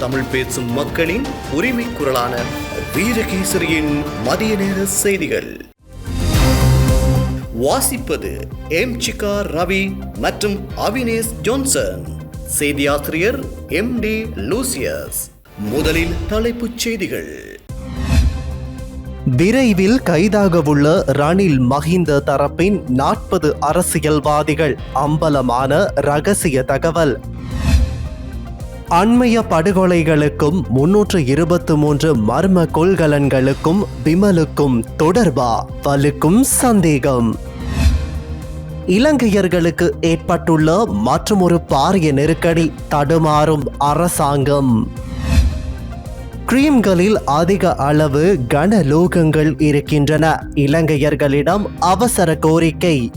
தமிழ் பேசும் மக்களின் உரிமை குரலான வீரகேசரியின் மதிய நேர செய்திகள். வாசிப்பது எம் சிகா ரவி மற்றும் அவினேஷ் ஜோன்சன். செய்தியாசிரியர் எம் டி லூசியஸ். முதலில் தலைப்புச் செய்திகள். விரைவில் கைதாகவுள்ள ரணில் மஹிந்த தரப்பின் நாற்பது அரசியல்வாதிகள் அம்பலமான ரகசிய தகவல். அண்மைய படுகொலைகளுக்கும் முன்னூற்று இருபத்து மூன்று மர்ம கொள்கலன்களுக்கும் விமலுக்கும் தொடர்பா? வலுக்கும் சந்தேகம். இலங்கையர்களுக்கு ஏற்பட்டுள்ள மற்றொரு பாரிய நெருக்கடி தடுமாறும் அரசாங்கம். கிரீம்களில் அதிக அளவு கனலோகங்கள் இருக்கின்றன. இலங்கையர்களிடம் அவசர கோரிக்கை.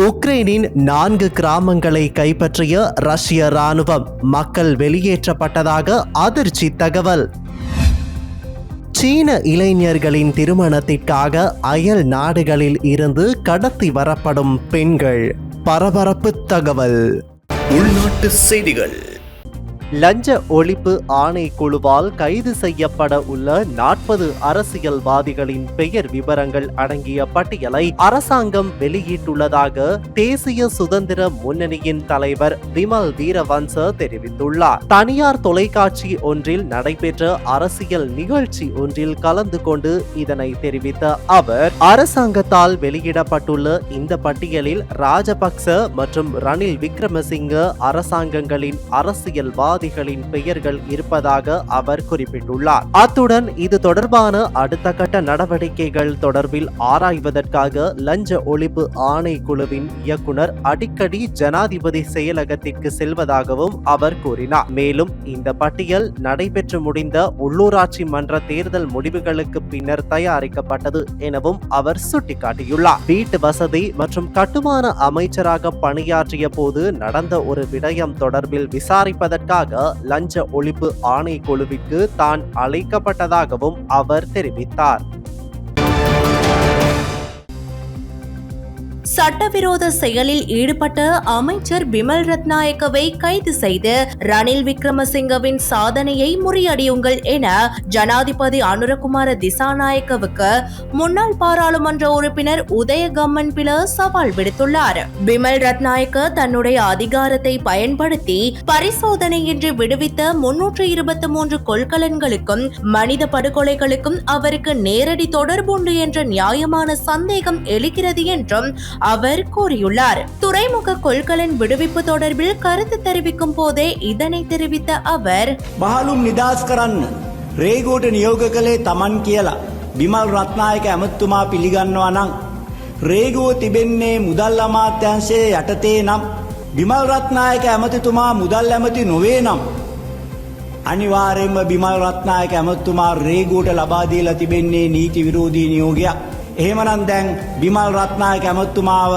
உக்ரைனின் நான்கு கிராமங்களை கைப்பற்றிய ரஷ்ய ராணுவம் மக்கள் வெளியேற்றப்பட்டதாக அதிர்ச்சி தகவல். சீன இளைஞர்களின் திருமணத்திற்காக அயல் நாடுகளில் இருந்து கடத்தி வரப்படும் பெண்கள். பரபரப்பு தகவல். உள்நாட்டு செய்திகள். லஞ்ச ஒழிப்பு ஆணைக்குழுவால் கைது செய்யப்பட உள்ள நாற்பது அரசியல்வாதிகளின் பெயர் விவரங்கள் அடங்கிய பட்டியலை அரசாங்கம் வெளியிட்டுள்ளதாக தேசிய சுதந்திர முன்னணியின் தலைவர் விமல் வீரவன்ச தெரிவித்துள்ளார். தனியார் தொலைக்காட்சி ஒன்றில் நடைபெற்ற அரசியல் நிகழ்ச்சி ஒன்றில் கலந்து கொண்டு இதனை தெரிவித்த அவர் அரசாங்கத்தால் வெளியிடப்பட்டுள்ள இந்த பட்டியலில் ராஜபக்ச மற்றும் ரணில் விக்ரமசிங்க அரசாங்கங்களின் அரசியல்வாதி அரசியல்வாதிகளின் பெயர்கள் இருப்பதாக அவர் குறிப்பிட்டுள்ளார். அத்துடன் இது தொடர்பான அடுத்த கட்ட நடவடிக்கைகள் தொடர்பில் ஆராய்வதற்காக லஞ்ச ஒழிப்பு ஆணைக்குழுவின் இயக்குனர் அடிக்கடி ஜனாதிபதி செயலகத்திற்கு செல்வதாகவும் அவர் கூறினார். மேலும் இந்த பட்டியல் நடைபெற்று முடிந்த உள்ளூராட்சி மன்ற தேர்தல் முடிவுகளுக்கு பின்னர் தயாரிக்கப்பட்டது எனவும் அவர் சுட்டிக்காட்டியுள்ளார். வீட்டு வசதி மற்றும் கட்டுமான அமைச்சராக பணியாற்றிய போது நடந்த ஒரு விடயம் தொடர்பில் விசாரிப்பதற்காக லஞ்ச ஒழிப்பு ஆணைக்குழுவிற்கு தான் அழைக்கப்பட்டதாகவும் அவர் தெரிவித்தார். சட்டவிரோத செயலில் ஈடுபட்ட அமைச்சர் பிமல் ரத்நாயக்கவை கைது செய்து ரணில் விக்ரமசிங்கவின் சாதனையை முறியடியுங்கள் என ஜனாதிபதி அனுரகுமார திசாநாயக்கவுக்கு முன்னாள் பாராளுமன்ற உறுப்பினர் உதயகம்மன் பில சவால் விடுத்துள்ளார். பிமல் ரத்நாயக்க தன்னுடைய அதிகாரத்தை பயன்படுத்தி பரிசோதனையின்றி விடுவித்த முன்னூற்று இருபத்தி மூன்று கொள்கலன்களுக்கும் மனித படுகொலைகளுக்கும் அவருக்கு நேரடி தொடர்புண்டு என்ற நியாயமான சந்தேகம் எழுகிறது என்றும் அவர் கூறியுள்ளார் துறைமுக கொள்கலன் விடுவிப்பு தொடர்பில் கருத்து தெரிவிக்கும் போதே இதனை தெரிவித்த அவர் බහලුම් නිදස් කරන්න රේගෝට නියෝග කළේ තමන් කියලා බිමල් රත්නායක ඇමත්තුමා පිළිගන්නවා නං. රේගුව තිබෙන්නේ මුදල් අමාත්‍යංශයේ යටතේ නම් බිමල් රත්නායක ඇමතිතුමා මුදල් ඇමති නොවේ නම්. අනිවාරයෙන්ම බිමල් රත්නායක ඇමත්තුමා රේගෝට ලබාදීලා තිබෙන්නේ නීති විරෝධී නියෝගයක්. එහෙමනන් දැන් බිමල් රත්නායක ඇමත්තුමාව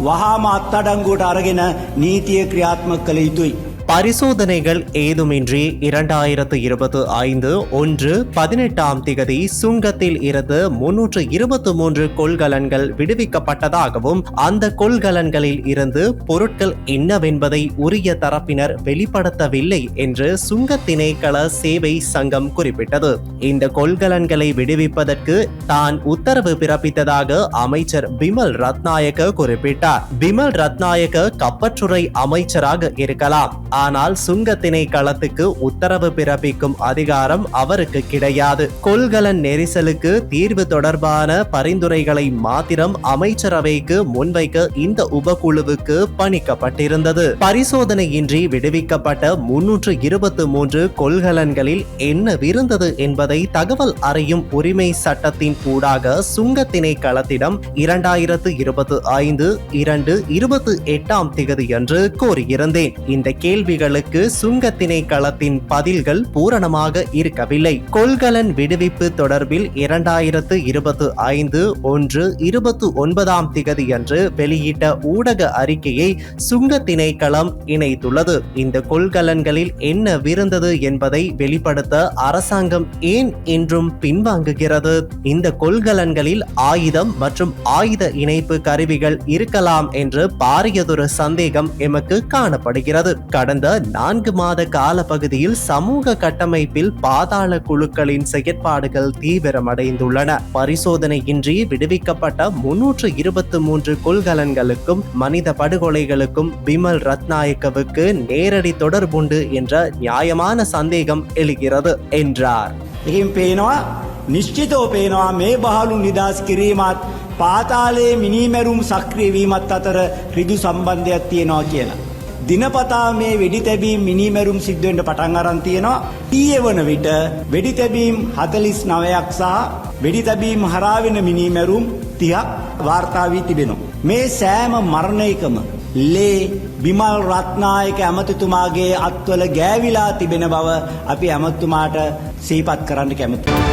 වහාම අත්තඩංගුවට අරගෙන නීතිය ක්‍රියාත්මක කළ යුතුයි. பரிசோதனைகள் ஏதுமின்றி இரண்டாயிரத்து இருபத்து ஐந்து ஒன்று பதினெட்டாம் திகதி சுங்கத்தில் இருந்து முன்னூற்று இருபத்து மூன்று கொள்கலன்கள் விடுவிக்கப்பட்டதாகவும் அந்த கொள்கலன்களில் இருந்து பொருட்கள் என்னவென்பதை உரிய தரப்பினர் வெளிப்படுத்தவில்லை என்று சுங்க திணைக்கள சேவை சங்கம் குறிப்பிட்டது. இந்த கொள்கலன்களை விடுவிப்பதற்கு தான் உத்தரவு பிறப்பித்ததாக அமைச்சர் பிமல் ரத்நாயக்க குறிப்பிட்டார். பிமல் ரத்நாயக்க கப்பற்றுறை அமைச்சராக இருக்கலாம். ஆனால் சுங்க திணைக்களத்துக்கு உத்தரவு பிறப்பிக்கும் அதிகாரம் அவருக்கு கிடையாது. கொள்கலன் நெரிசலுக்கு தீர்வு தொடர்பான பரிந்துரைகளை மாத்திரம் அமைச்சரவைக்கு முன்வைக்க இந்த உபகுழுவுக்கு பணிக்கப்பட்டிருந்தது. பரிசோதனையின்றி விடுவிக்கப்பட்ட முன்னூற்று இருபத்து மூன்று கொள்கலன்களில் என்னவிருந்தது என்பதை தகவல் அறியும் உரிமை சட்டத்தின் ஊடாக சுங்க திணைக்களத்திடம் இரண்டாயிரத்து இருபத்தி ஐந்து இரண்டு இருபத்தி எட்டாம் திகதியன்று கோரியிருந்தேன். இந்த கேள்வி கேள்விகளுக்கு சுங்க திணைக்களத்தின் பதில்கள் பூரணமாக இருக்கவில்லை. கொள்கலன் விடுவிப்பு தொடர்பில் இரண்டாயிரத்து இருபத்து ஐந்து ஒன்று இருபத்து ஒன்பதாம் திகதியன்று வெளியிட்ட ஊடக அறிக்கையை சுங்க திணைக்களம் இணைத்துள்ளது. இந்த கொள்கலன்களில் என்ன விருந்தது என்பதை வெளிப்படுத்த அரசாங்கம் ஏன் என்றும் பின்வாங்குகிறது? இந்த கொள்கலன்களில் ஆயுதம் மற்றும் ஆயுத இணைப்பு கருவிகள் இருக்கலாம் என்று பாரியதொரு சந்தேகம் எமக்கு காணப்படுகிறது. கடந்த கடந்த நான்கு மாத கால பகுதியில் சமூக கட்டமைப்பில் பாதாள குழுக்களின் செயற்பாடுகள் தீவிரமடைந்துள்ளன பரிசோதனையின்றி விடுவிக்கப்பட்ட முன்னூற்று இருபத்தி மூன்று கொள்கலன்களுக்கும் மனித படுகொலைகளுக்கும் பிமல் ரத்நாயக்கவுக்கு நேரடி தொடர்புண்டு என்ற நியாயமான சந்தேகம் எழுகிறது என்றார் එකින් පේනවා නිශ්චිතව පේනවා මේ බහලු නිදස් කිරීමත් පාතාලයේ මිනීමැරුම් සක්‍රියවීමත් අතර රිදු සම්බන්ධයක් තියෙනවා කියලා. දිනපතා මේ වෙඩි තැබීම් මිනීමැරුම් සිද්ධුවෙන්ට පටන් අරන් තියෙනවා ඊය වන විට වෙඩි තැබීම් හතලිස් නවයක් සහ වෙඩි තැබීම් හරාවෙන මිනීමැරුම් තියක් වාර්තාවී තිබෙනවා. මේ සෑම මරණයකම ලේ බිමල් රත්නායක ඇමතිතුමාගේ අත්වල ගෑවිලා තිබෙන බව අපි ඇමත්තුමාට සීපත් කරන්න කැමති.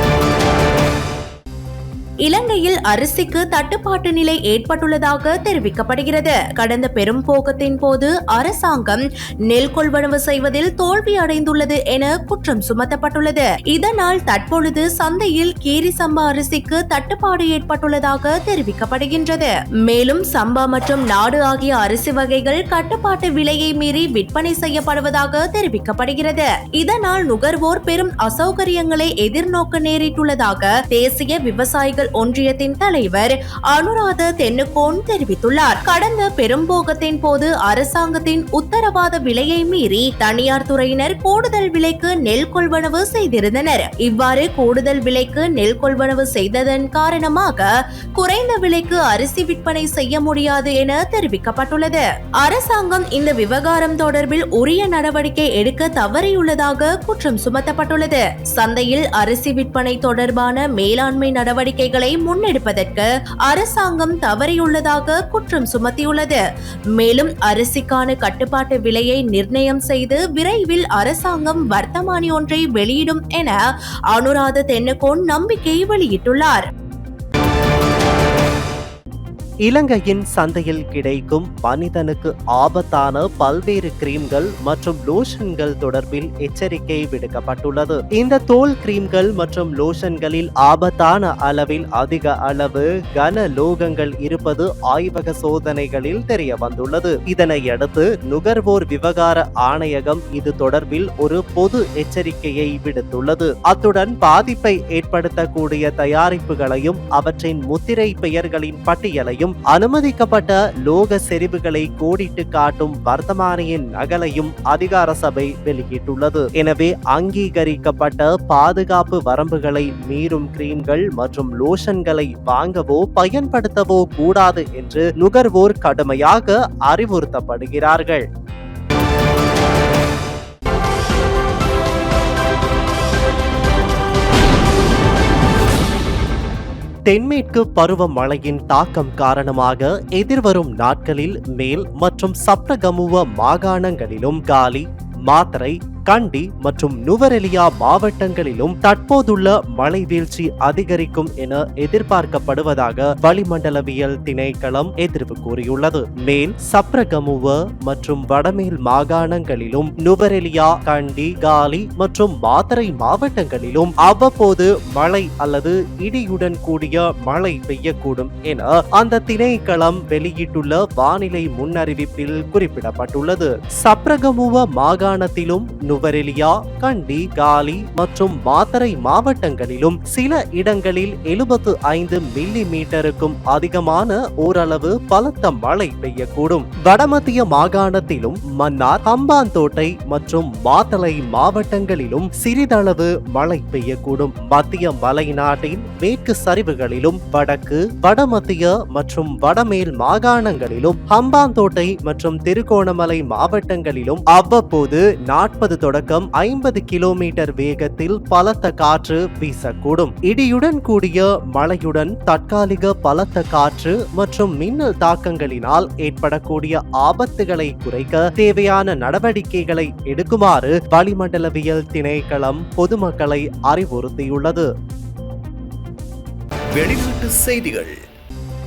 இலங்கையில் அரிசிக்கு தட்டுப்பாட்டு நிலை ஏற்பட்டுள்ளதாக தெரிவிக்கப்படுகிறது. கடந்த பெரும் போக்கத்தின் போது அரசாங்கம் நெல் கொள்வனவு செய்வதில் தோல்வி அடைந்துள்ளது என குற்றம் சுமத்தப்பட்டுள்ளது. இதனால் தற்பொழுது சந்தையில் கீரி சம்பா அரிசிக்கு தட்டுப்பாடு ஏற்பட்டுள்ளதாக தெரிவிக்கப்படுகின்றது. மேலும் சம்பா மற்றும் நாடு ஆகிய அரிசி வகைகள் கட்டுப்பாட்டு விலையை மீறி விற்பனை செய்யப்படுவதாக தெரிவிக்கப்படுகிறது. இதனால் நுகர்வோர் பெரும் அசௌகரியங்களை எதிர்நோக்க நேரிட்டுள்ளதாக தேசிய விவசாயிகள் ஒன்றியத்தின் தலைவர் அனுராத தென்னுகோன் தெரிவித்துள்ளார். கடந்த பெரும்போகத்தின் போது அரசாங்கத்தின் உத்தரவாத விலையை மீறி தனியார் துறையினர் கூடுதல் விலைக்கு நெல் கொள்வனவு செய்திருந்தனர். இவ்வாறு கூடுதல் விலைக்கு நெல் கொள்வனவு செய்ததன் காரணமாக குறைந்த விலைக்கு அரிசி விற்பனை செய்ய முடியாது என தெரிவிக்கப்பட்டுள்ளது. அரசாங்கம் இந்த விவகாரம் தொடர்பில் உரிய நடவடிக்கை எடுக்க தவறியுள்ளதாக குற்றம் சுமத்தப்பட்டுள்ளது. சந்தையில் அரிசி விற்பனை தொடர்பான மேலாண்மை நடவடிக்கைகள் முன்னெடுப்பதற்கு அரசாங்கம் தவறியுள்ளதாக குற்றம் சுமத்தியுள்ளது. மேலும் அரிசிக்கான கட்டுப்பாட்டு விலையை நிர்ணயம் செய்து விரைவில் அரசாங்கம் வர்த்தமானி ஒன்றை வெளியிடும் என அனுராத தென்னகோன் நம்பிக்கை வெளியிட்டுள்ளார். இலங்கையின் சந்தையில் கிடைக்கும் மனிதனுக்கு ஆபத்தான பல்வேறு கிரீம்கள் மற்றும் லோஷன்கள் தொடர்பில் எச்சரிக்கை விடுக்கப்பட்டுள்ளது. இந்த தோல் கிரீம்கள் மற்றும் லோஷன்களில் ஆபத்தான அளவில் அதிக அளவு கன லோகங்கள் இருப்பது ஆய்வக சோதனைகளில் தெரிய வந்துள்ளது இதனையடுத்து நுகர்வோர் விவகார ஆணையகம் இது தொடர்பில் ஒரு பொது எச்சரிக்கையை விடுத்துள்ளது. அத்துடன் பாதிப்பை ஏற்படுத்தக்கூடிய தயாரிப்புகளையும் அவற்றின் முத்திரை பெயர்களின் பட்டியலையும் அனுமதிக்கப்பட்ட லோக செறிவுகளை கோடிட்டு காட்டும் வர்த்தமானியின் நகலையும் அதிகார சபை வெளியிட்டுள்ளது. எனவே அங்கீகரிக்கப்பட்ட பாதுகாப்பு வரம்புகளை மீறும் கிரீம்கள் மற்றும் லோஷன்களை வாங்கவோ பயன்படுத்தவோ கூடாது என்று நுகர்வோர் கடுமையாக அறிவுறுத்தப்படுகிறார்கள். தென்மேற்கு பருவமழையின் தாக்கம் காரணமாக எதிர்வரும் நாட்களில் மேல் மற்றும் சப்தகமுவ மாகாணங்களிலும் காலி மாத்தரை கண்டி மற்றும் நுவரெலியா மாவட்டங்களிலும் தற்போதுள்ள மழை வீழ்ச்சி அதிகரிக்கும் என எதிர்பார்க்கப்படுவதாக வளிமண்டலவியல் திணைக்களம் எதிர்ப்பு கூறியுள்ளது. மேல் சப்ரகமுவ மற்றும் வடமேல் மாகாணங்களிலும் நுவரெலியா கண்டி காலி மற்றும் மாத்தரை மாவட்டங்களிலும் அவ்வப்போது மழை அல்லது இடியுடன் கூடிய மழை பெய்யக்கூடும் என அந்த திணைக்களம் வெளியிட்டுள்ள வானிலை முன்னறிவிப்பில் குறிப்பிடப்பட்டுள்ளது. சப்ரகமுவ மாகாணத்திலும் நுவரெலியா கண்டி காலி மற்றும் மாத்தரை மாவட்டங்களிலும் சில இடங்களில் எழுபத்து ஐந்து மில்லி மீட்டருக்கும் அதிகமான ஓரளவு பலத்த மழை பெய்யக்கூடும். வடமத்திய மாகாணத்திலும் மன்னார் ஹம்பாந்தோட்டை மற்றும் மாத்தளை மாவட்டங்களிலும் சிறிதளவு மழை பெய்யக்கூடும். மத்திய மலைநாட்டின் மேற்கு சரிவுகளிலும் வடக்கு வடமத்திய மற்றும் வடமேல் மாகாணங்களிலும் ஹம்பாந்தோட்டை மற்றும் திருகோணமலை மாவட்டங்களிலும் அவ்வப்போது நாற்பது தொடக்கம் ஐம்பது கிலோமீட்டர் வேகத்தில் பலத்த காற்று வீசக்கூடும். இடியுடன் கூடிய மழையுடன் தற்காலிக பலத்த காற்று மற்றும் மின்னல் தாக்கங்களினால் ஏற்படக்கூடிய ஆபத்துகளை குறைக்க தேவையான நடவடிக்கைகளை எடுக்குமாறு வளிமண்டலவியல் திணைக்களம் பொதுமக்களை அறிவுறுத்தியுள்ளது. வெளிநாட்டு செய்திகள்.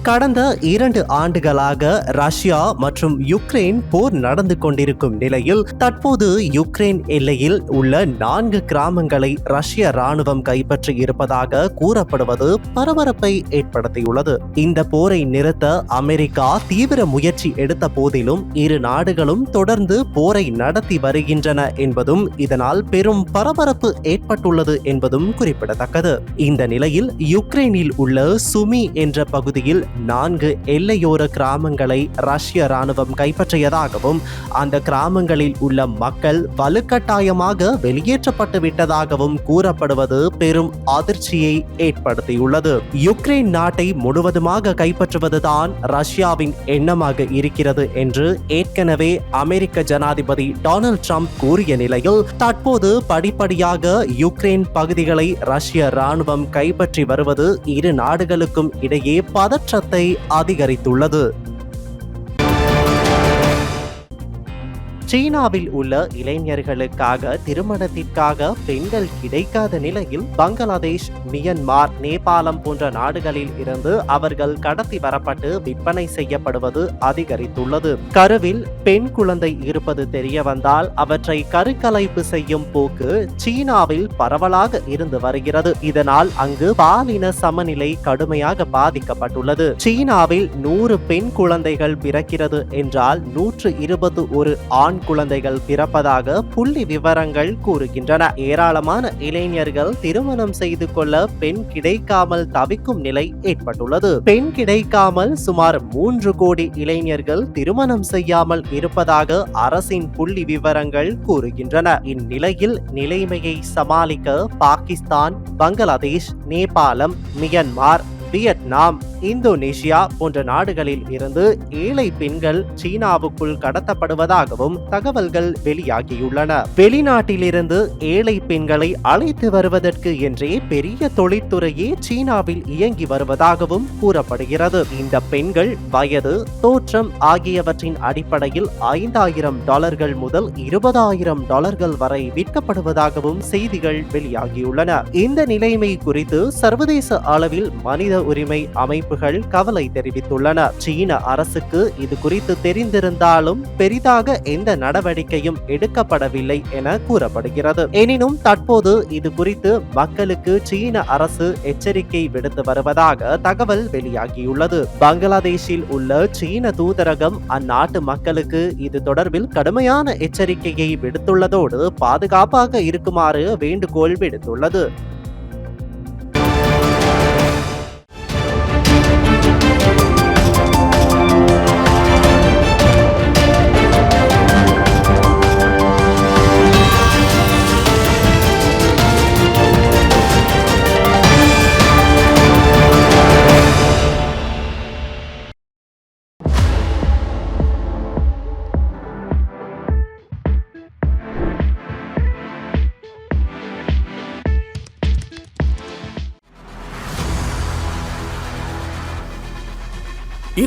கடந்த இரண்டு ஆண்டுகளாக ரஷ்யா மற்றும் யுக்ரைன் போர் நடந்து கொண்டிருக்கும் நிலையில் தற்போது யுக்ரைன் எல்லையில் உள்ள நான்கு கிராமங்களை ரஷ்ய ராணுவம் கைப்பற்றி இருப்பதாக கூறப்படுவது பரபரப்பை ஏற்படுத்தியுள்ளது. இந்த போரை நிறுத்த அமெரிக்கா தீவிர முயற்சி எடுத்த போதிலும் இரு நாடுகளும் தொடர்ந்து போரை நடத்தி வருகின்றன என்பதும் இதனால் பெரும் பரபரப்பு ஏற்பட்டுள்ளது என்பதும் குறிப்பிடத்தக்கது. இந்த நிலையில் யுக்ரைனில் உள்ள சுமி என்ற பகுதியில் நான்கு எல்லையோர கிராமங்களை ரஷ்ய ராணுவம் கைப்பற்றியதாகவும் அந்த கிராமங்களில் உள்ள மக்கள் வலுக்கட்டாயமாக வெளியேற்றப்பட்டு விட்டதாகவும் கூறப்படுவது பெரும் அதிர்ச்சியை ஏற்படுத்தியுள்ளது. யுக்ரைன் நாட்டை முழுவதுமாக கைப்பற்றுவதுதான் ரஷ்யாவின் எண்ணமாக இருக்கிறது என்று ஏற்கனவே அமெரிக்க ஜனாதிபதி டொனால்ட் ட்ரம்ப் கூறிய நிலையில் தற்போது படிப்படியாக யுக்ரைன் பகுதிகளை ரஷ்ய ராணுவம் கைப்பற்றி வருவது இரு நாடுகளுக்கும் இடையே பதற்ற பதற்றத்தை அதிகரித்துள்ளது. சீனாவில் உள்ள இளைஞர்களுக்காக திருமணத்திற்காக பெண்கள் கிடைக்காத நிலையில் பங்களாதேஷ் மியன்மார் நேபாளம் போன்ற நாடுகளில் இருந்து அவர்கள் கடத்தி வரப்பட்டு விற்பனை செய்யப்படுவது அதிகரித்துள்ளது. கருவில் பெண் குழந்தை இருப்பது தெரிய வந்தால் அவற்றை கருக்கலைப்பு செய்யும் போக்கு சீனாவில் பரவலாக இருந்து வருகிறது. இதனால் அங்கு பாலின சமநிலை கடுமையாக பாதிக்கப்பட்டுள்ளது. சீனாவில் நூறு பெண் குழந்தைகள் பிறக்கிறது என்றால் நூற்று இருபது ஒரு ஆண் குழந்தைகள் பிறப்பதாக புள்ளி விவரங்கள் கூறுகின்றன. ஏராளமான இளைஞர்கள் திருமணம் செய்து கொள்ள பெண் கிடைக்காமல் தவிக்கும் நிலை ஏற்பட்டுள்ளது. பெண் கிடைக்காமல் சுமார் மூன்று கோடி இளைஞர்கள் திருமணம் செய்யாமல் இருப்பதாக அரசின் புள்ளி விவரங்கள் கூறுகின்றன. இந்நிலையில் நிலைமையை சமாளிக்க Pakistan Bangladesh Nepal Myanmar Vietnam Indonesia போன்ற நாடுகளில் இருந்து ஏழை பெண்கள் சீனாவுக்குள் கடத்தப்படுவதாகவும் தகவல்கள் வெளியாகியுள்ளன. வெளிநாட்டிலிருந்து ஏழை பெண்களை அழைத்து வருவதற்கு என்றே பெரிய தொழிற்துறையே சீனாவில் இயங்கி வருவதாகவும் கூறப்படுகிறது. இந்த பெண்கள் வயது தோற்றம் ஆகியவற்றின் அடிப்படையில் ஐந்தாயிரம் டாலர்கள் முதல் இருபதாயிரம் டாலர்கள் வரை விற்கப்படுவதாகவும் செய்திகள் வெளியாகியுள்ளன. இந்த நிலைமை குறித்து சர்வதேச அளவில் மனித உரிமை அமைப்பு அமைப்புகள் கவலை தெரிவித்துள்ளன. சீன அரசுக்கு இது குறித்து தெரிந்திருந்தாலும் பெரிதாக எந்த நடவடிக்கையும் எடுக்கப்படவில்லை என கூறப்படுகிறது. எனினும் தற்போது இது குறித்து மக்களுக்கு சீன அரசு எச்சரிக்கை விடுத்து வருவதாக தகவல் வெளியாகியுள்ளது. பங்களாதேஷில் உள்ள சீன தூதரகம் அந்நாட்டு மக்களுக்கு இது தொடர்பில் கடுமையான எச்சரிக்கையை விடுத்துள்ளதோடு பாதுகாப்பாக இருக்குமாறு வேண்டுகோள் விடுத்துள்ளது.